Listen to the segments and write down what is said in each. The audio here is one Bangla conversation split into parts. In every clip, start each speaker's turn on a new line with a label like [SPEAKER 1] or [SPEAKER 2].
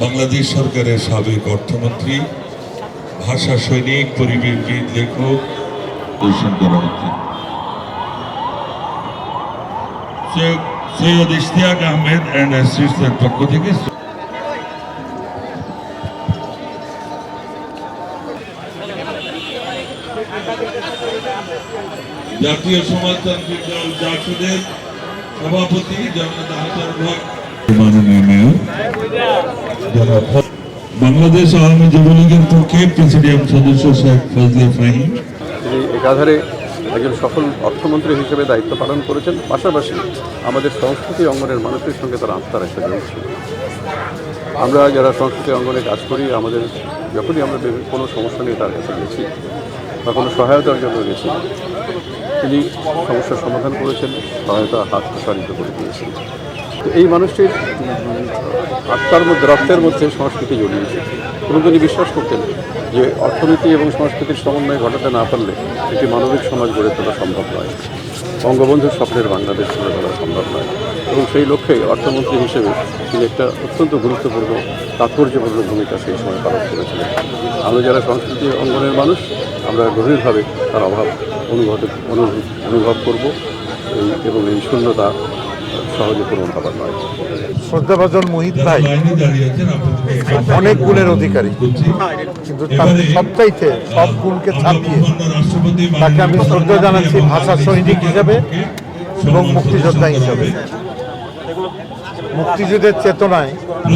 [SPEAKER 1] বাংলাদেশ সরকারের সাবেক অর্থমন্ত্রী ভাষা সৈনিক পরিবেশবিদ লেখক সৈয়দ- ইশতিয়াক আহমেদ অ্যান্ড অ্যাসিস্ট্যান্ট পক্ষ থেকে জাতীয় সমাজতান্ত্রিক দল জাসদের সভাপতি জনতা হাজার ভাগ মাননীয় মেয়র। বাংলাদেশ আওয়ামী যুবলীগের পক্ষে প্রেসিডিয়াম সদস্য শেখ ফজলে ফাহিম।
[SPEAKER 2] তিনি একাধারে একজন সফল অর্থমন্ত্রী হিসেবে দায়িত্ব পালন করেছেন। পাশাপাশি আমাদের সংস্কৃতি অঙ্গনের মানুষের সঙ্গে তার আত্মার একটা যোগ ছিল। আমরা যারা সংস্কৃতি অঙ্গনে কাজ করি, আমাদের যখনই আমরা কোনো সমস্যা নিয়ে তার কাছে গেছি বা কোনো সহায়তার জন্য গেছি, তিনি সমস্যার সমাধান করেছেন, সহায়তা হাত প্রসারিত করে দিয়েছেন। এই মানুষটির আত্মার মধ্যে, রক্তের মধ্যে সংস্কৃতি জড়িয়েছে তিনি বিশ্বাস করতেন যে অর্থনীতি এবং সংস্কৃতির সমন্বয় ঘটাতে না পারলে একটি মানবিক সমাজ গড়ে তোলা সম্ভব নয়। বঙ্গবন্ধুর স্বপ্নের বাংলাদেশ গড়ে তোলা সম্ভব নয়। এবং সেই লক্ষ্যে অর্থমন্ত্রী হিসেবে তিনি একটা অত্যন্ত গুরুত্বপূর্ণ, তাৎপর্যপূর্ণ ভূমিকা সেই সময় পালন করেছিলেন। আমরা যারা সংস্কৃতি অঙ্গনের মানুষ, আমরা গভীরভাবে তার অভাব অনুভব অনুভব করব। এবং এই শূন্যতা সহজে পূরণ হবার নয়।
[SPEAKER 3] শ্রদ্ধাভাজন মোহিত ভাই অনেক গুণের অধিকারী। কিন্তু তার সবচাইতে সব গুণকে
[SPEAKER 1] রাষ্ট্রপতি
[SPEAKER 3] তাকে আমি শ্রদ্ধা জানাচ্ছি ভাষা সৈনিক হিসেবে এবং মুক্তিযোদ্ধা হিসাবে। মুক্তিযুদ্ধের চেতনায়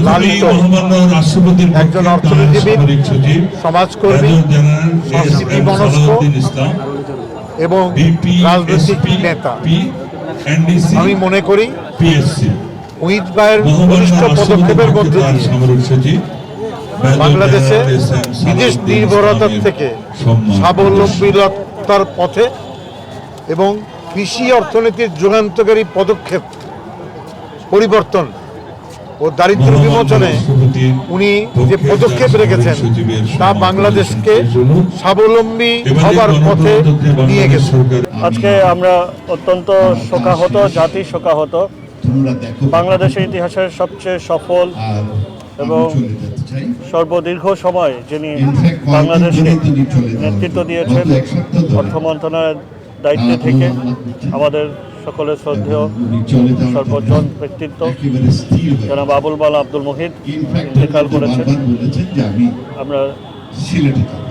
[SPEAKER 3] লালিত একজন অর্থনীতিবিদ, সমাজকর্মী সংস্কৃতি মনস্ক, এবং
[SPEAKER 1] বিপি
[SPEAKER 3] রাজনৈতিক নেতা। আমি মনে করি উইথ বায়ের ঘনিষ্ঠ পদক্ষেপের মধ্যে দিয়ে বাংলাদেশে বিদেশ নির্ভরতার থেকে স্বাবলম্বীতার পথে এবং কৃষি অর্থনীতির যুগান্তকারী পদক্ষেপ পরিবর্তন ও দারিদ্র বিমোচনে উনি যে পদক্ষেপ রেখেছেন তা বাংলাদেশকে স্বাবলম্বী হবার পথে নিয়ে গেছে।
[SPEAKER 4] আজকে আমরা অত্যন্ত শোকাহত জাতি শোকাহত। বাংলাদেশের ইতিহাসের সবচেয়ে সফল এবং সর্বদীর্ঘ সময় যিনি বাংলাদেশকে নেতৃত্ব দিয়েছেন অর্থ মন্ত্রণালয়ের দায়িত্বে থেকে আমাদের সকলের শ্রদ্ধেয়, সর্বজন ব্যক্তিত্ব, জনাব আবুল মাল আব্দুল মুহিত, ইন্তেকাল করেছেন। আমরা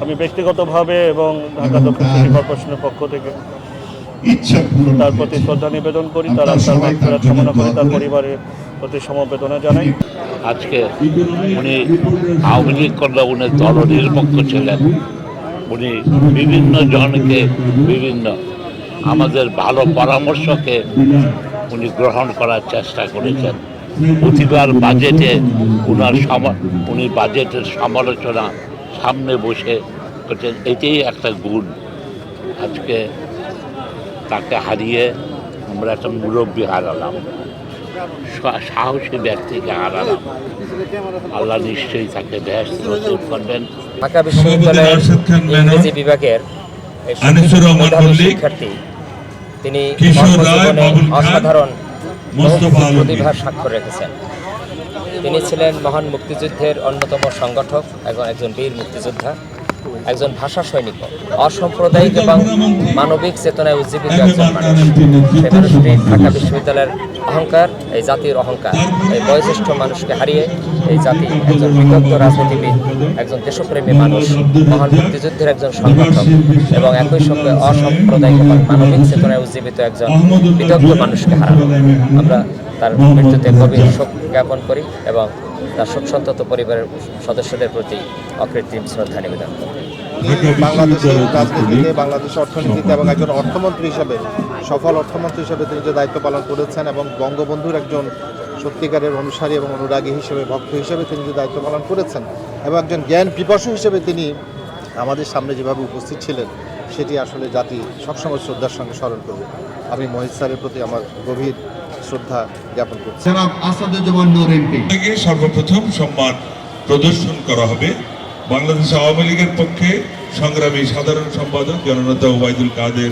[SPEAKER 4] আমি ব্যক্তিগতভাবে এবং ঢাকা দক্ষিণ সিটি কর্পোরেশনের পক্ষ থেকে তার প্রতি শ্রদ্ধা নিবেদন করি, তার আত্মার কামনা করি, তার পরিবারের প্রতি সমবেদনা জানাই।
[SPEAKER 5] আজকে উনি আওয়ামী লীগ করলে উনি দলনিরপেক্ষ ছিলেন। উনি বিভিন্ন জনকে বিভিন্ন আমাদের ভালো পরামর্শকে উনি গ্রহণ করার চেষ্টা করেছেন। প্রতিবার বাজেটে উনার সম উনি বাজেটের সমালোচনা সামনে বসে করছেন। এটাই একটা গুণ। আজকে তাকে হারিয়ে আমরা একটা মুরব্বী হারালাম। সাহসী ব্যক্তিকে হারালাম। আল্লাহ নিশ্চয়ই তাকে নসিব করবেন
[SPEAKER 6] ঢাকা বিশ্ববিদ্যালয়ের বিভাগের শিক্ষার্থী তিনি কর্মজীবনে অসাধারণ
[SPEAKER 1] প্রতিভা
[SPEAKER 6] প্রতিভার স্বাক্ষর রেখেছেন। তিনি ছিলেন মহান মুক্তিযুদ্ধের অন্যতম সংগঠক এবং একজন বীর মুক্তিযোদ্ধা একজন ভাষা সৈনিক অসাম্প্রদায়িক এবং মানবিক চেতনায় উজ্জীবিত একজন মানুষ। সেই মানুষটি ঢাকা বিশ্ববিদ্যালয়ের অহংকার, এই জাতির অহংকার, এই বয়োজ্যেষ্ঠ মানুষকে হারিয়ে এই জাতি একজন বিগত রাজনীতিবিদ, একজন দেশপ্রেমী মানুষ, মহান মুক্তিযুদ্ধের একজন সংগঠক এবং একই সঙ্গে অসাম্প্রদায়িক এবং মানবিক চেতনায় উজ্জীবিত একজন বিদগ্ধ মানুষকে হারানো। আমরা তার মৃত্যুতে গভীর শোক জ্ঞাপন করি এবং তার শোকসন্তত পরিবারের সদস্যদের প্রতি অকৃত্রিম শ্রদ্ধা নিবেদন
[SPEAKER 3] বাংলাদেশের রাজনীতিতে বাংলাদেশের অর্থনীতিতে এবং একজন অর্থমন্ত্রী হিসেবে সফল অর্থমন্ত্রী হিসেবে তিনি যে দায়িত্ব পালন করেছেন এবং বঙ্গবন্ধুর একজন সত্যিকারের অনুসারী এবং অনুরাগী হিসেবে ভক্ত হিসেবে তিনি যে দায়িত্ব পালন করেছেন এবং একজন জ্ঞান পিপাসু হিসেবে তিনি আমাদের সামনে যেভাবে উপস্থিত ছিলেন সেটি আসলে জাতি সবসময় শ্রদ্ধার সঙ্গে স্মরণ করবে। আমি মহিত স্যারের প্রতি আমার গভীর শ্রদ্ধা জ্ঞাপন করছি।
[SPEAKER 1] সর্বপ্রথম সম্মান প্রদর্শন করা হবে। বাংলাদেশ আওয়ামী লীগের পক্ষে সংগ্রামী সাধারণ সম্পাদক জননেতা ওবায়দুল কাদের